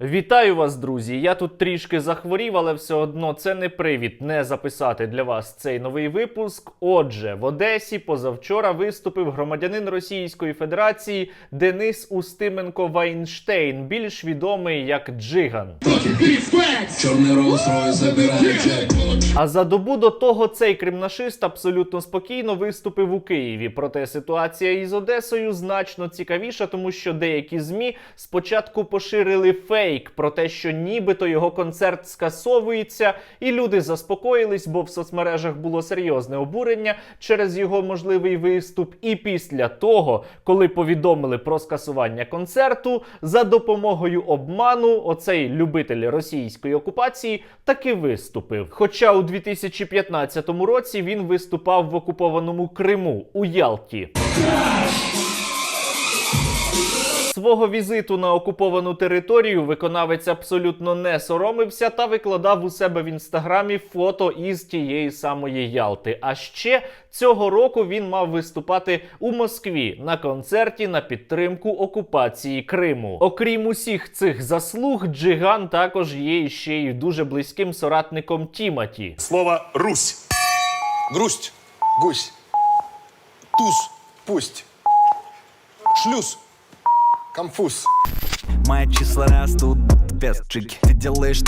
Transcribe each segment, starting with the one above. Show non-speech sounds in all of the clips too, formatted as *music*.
Вітаю вас, друзі! Я тут трішки захворів, але все одно це не привід не записати для вас цей новий випуск. Отже, в Одесі позавчора виступив громадянин Російської Федерації Денис Устименко Вайнштейн, більш відомий як Джиган. А за добу до того цей кримнашист абсолютно спокійно виступив у Києві. Проте ситуація із Одесою значно цікавіша, тому що деякі змі спочатку поширили фейк про те, що нібито його концерт скасовується, і люди заспокоїлись, бо в соцмережах було серйозне обурення через його можливий виступ. І після того, коли повідомили про скасування концерту, за допомогою обману оцей любитель російської окупації таки виступив. Хоча у 2015 році він виступав в окупованому Криму у Ялті. Свого візиту на окуповану територію виконавець абсолютно не соромився та викладав у себе в інстаграмі фото із тієї самої Ялти. А ще цього року він мав виступати у Москві на концерті на підтримку окупації Криму. Окрім усіх цих заслуг, Джиган також є ще й дуже близьким соратником Тіматі. Слово «Русь». Грусть, гусь, туз, пусть, шлюз, конфуз. Мои числа растут, без чики. Ты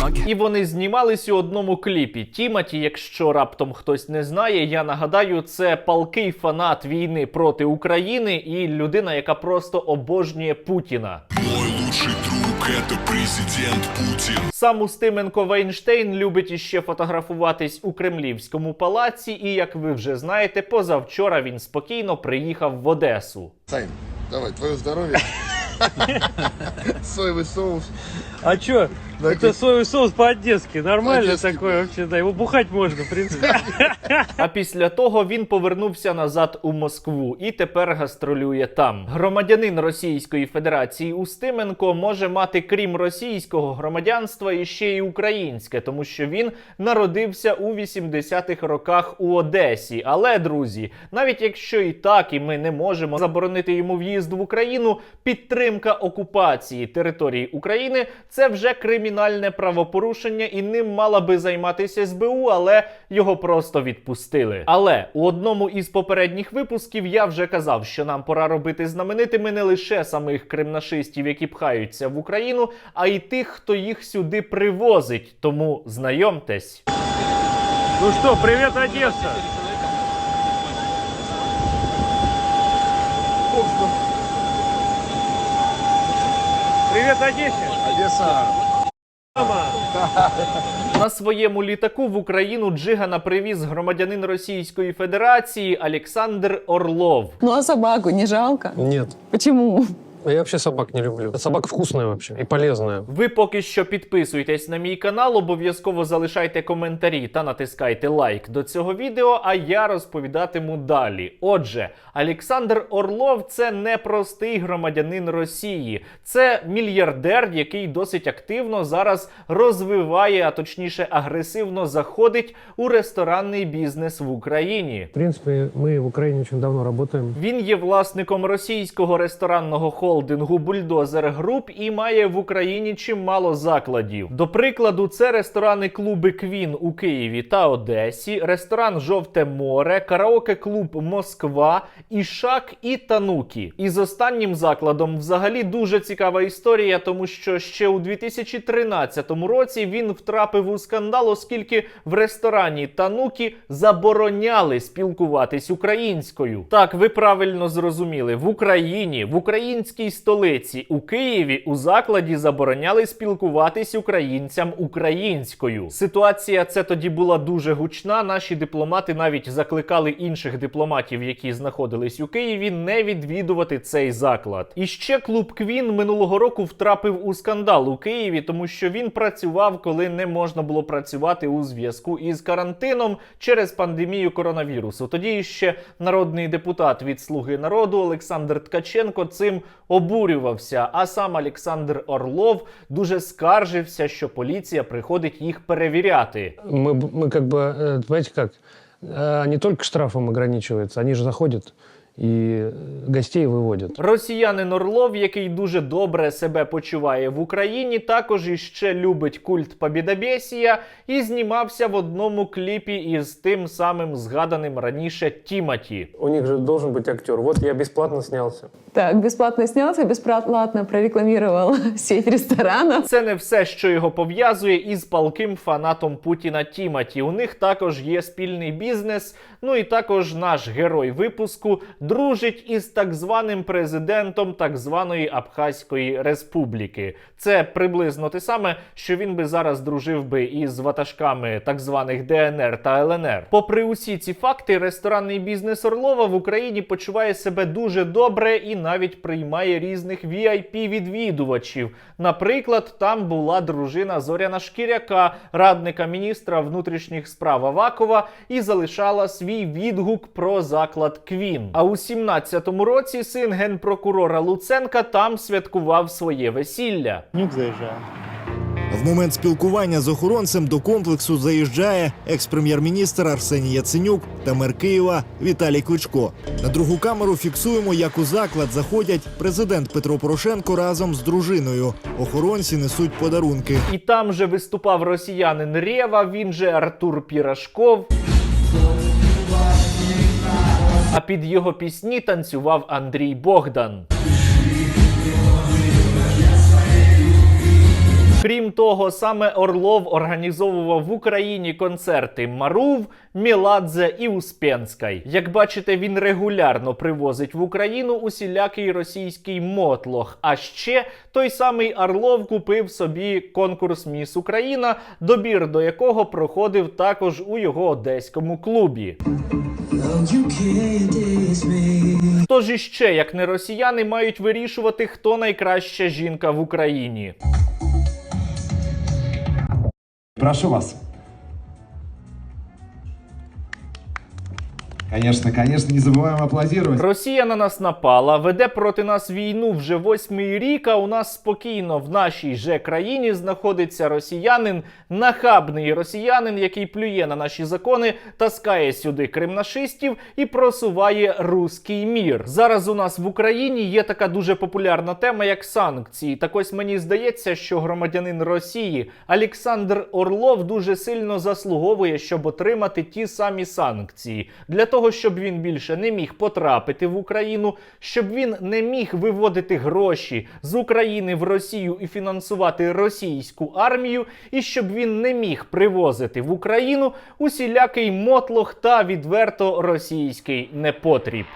ноги І вони знімались у одному кліпі. Тіматі, якщо раптом хтось не знає, я нагадаю, це палкий фанат війни проти України і людина, яка просто обожнює Путіна. Мой лучший друг это президент Путін. Сам Устименко Вейнштейн любить іще фотографуватись у Кремлівському палаці, і як ви вже знаєте, позавчора він спокійно приїхав в Одесу. Сань, давай, твое здоровье. Соевый соус. А чё? Да, Это соевый соус по-одесски. Нормально По-одесски, такое да. вообще, да. Его бухать можно, в принципе. А після того він повернувся назад у Москву і тепер гастролює там. Громадянин Російської Федерації Устименко може мати крім російського громадянства і ще й українське, тому що він народився у 80-х роках у Одесі. Але друзі, навіть якщо і так, і ми не можемо заборонити йому в'їзд в Україну, підтримка окупації території України це вже кримінальне правопорушення, і ним мала би займатися СБУ, але його просто відпустили. Але у одному із попередніх випусків я вже казав, що нам пора робити знаменитими не лише самих кримнашистів, які пхаються в Україну, а й тих, хто їх сюди привозить. Тому знайомтесь. Ну что, привет, Одесса. Привет, Одесі! Одеса! Мама. На своєму літаку в Україну Джигана привіз громадянин Російської Федерації Олександр Орлов. Ну а собаку не жалко? Нет. Почему? Я вообще собак не люблю. Собака вкусная вообще и полезная. Ви поки що підписуйтесь на мій канал, обов'язково залишайте коментарі та натискайте лайк до цього відео, а я розповідатиму далі. Отже, Олександр Орлов це не простий громадянин Росії, це мільярдер, який досить активно зараз розвиває, а точніше агресивно заходить у ресторанний бізнес в Україні. В принципе, мы в Украине очень давно работаем. Він є власником російського ресторанного холдингу Бульдозер Груп і має в Україні чимало закладів. До прикладу, це ресторани клуби Квін у Києві та Одесі, ресторан Жовте море, караоке-клуб Москва, Ішак і Танукі. І з останнім закладом взагалі дуже цікава історія, тому що ще у 2013 році він втрапив у скандал, оскільки в ресторані Танукі забороняли спілкуватись українською. Так, ви правильно зрозуміли, в Україні, в українській столиці, у Києві у закладі забороняли спілкуватись українцям українською. Ситуація це тоді була дуже гучна. Наші дипломати навіть закликали інших дипломатів, які знаходились у Києві, не відвідувати цей заклад. І ще клуб Квін минулого року втрапив у скандал у Києві, тому що він працював, коли не можна було працювати у зв'язку із карантином через пандемію коронавірусу. Тоді ще народний депутат від Слуги народу Олександр Ткаченко цим обурювався. А сам Олександр Орлов дуже скаржився, що поліція приходить їх перевіряти. Мы, б- мы как бы, э, понимаете как, э, не только штрафом ограничивается, они же заходят и э, гостей выводят. Росіянин Орлов, який дуже добре себе почуває в Україні, також іще любить культ Побєдобєсія і знімався в одному кліпі із тим самим згаданим раніше Тіматі. У них же должен быть актер. Вот я бесплатно снялся. Так, бесплатно снялся, бесплатно прорекламировал *laughs* сеть ресторанов. Це не все, що його пов'язує із палким фанатом Путіна Тіматі. У них також є спільний бізнес. Ну і також наш герой випуску дружить із так званим президентом так званої Абхазької республіки. Це приблизно те саме, що він би зараз дружив би із ватажками так званих ДНР та ЛНР. Попри усі ці факти, ресторанний бізнес Орлова в Україні почуває себе дуже добре і навіть приймає різних vip відвідувачів. Наприклад, там була дружина Зоряна Шкіряка, радника міністра внутрішніх справ Авакова, і залишала свій відгук про заклад Квін. А у 17-му році син генпрокурора Луценка там святкував своє весілля. В момент спілкування з охоронцем до комплексу заїжджає екс-прем'єр-міністр Арсеній Яценюк та мер Києва Віталій Кличко. На другу камеру фіксуємо, як у заклад заходять президент Петро Порошенко разом з дружиною. Охоронці несуть подарунки. І там же виступав росіянин Рева, він же Артур Пірашков. А під його пісні танцював Андрій Богдан. Крім того, саме Орлов організовував в Україні концерти Марув, Міладзе і Успенськай. Як бачите, він регулярно привозить в Україну усілякий російський мотлох. А ще той самий Орлов купив собі конкурс Міс Україна, добір до якого проходив також у його одеському клубі. Тож іще, як не росіяни, мають вирішувати, хто найкраща жінка в Україні. Прошу вас. Конечно, конечно, не забываем аплодировать. Росія на нас напала, веде проти нас війну вже восьмий рік. А у нас спокійно в нашій же країні знаходиться росіянин, нахабний росіянин, який плює на наші закони, таскає сюди кримнашистів і просуває руський мір. Зараз у нас в Україні є така дуже популярна тема, як санкції. Так ось мені здається, що громадянин Росії Олександр Орлов дуже сильно заслуговує, щоб отримати ті самі санкції для того, щоб він більше не міг потрапити в Україну, щоб він не міг виводити гроші з України в Росію і фінансувати російську армію, і щоб він не міг привозити в Україну усілякий мотлох та відверто російський непотріб.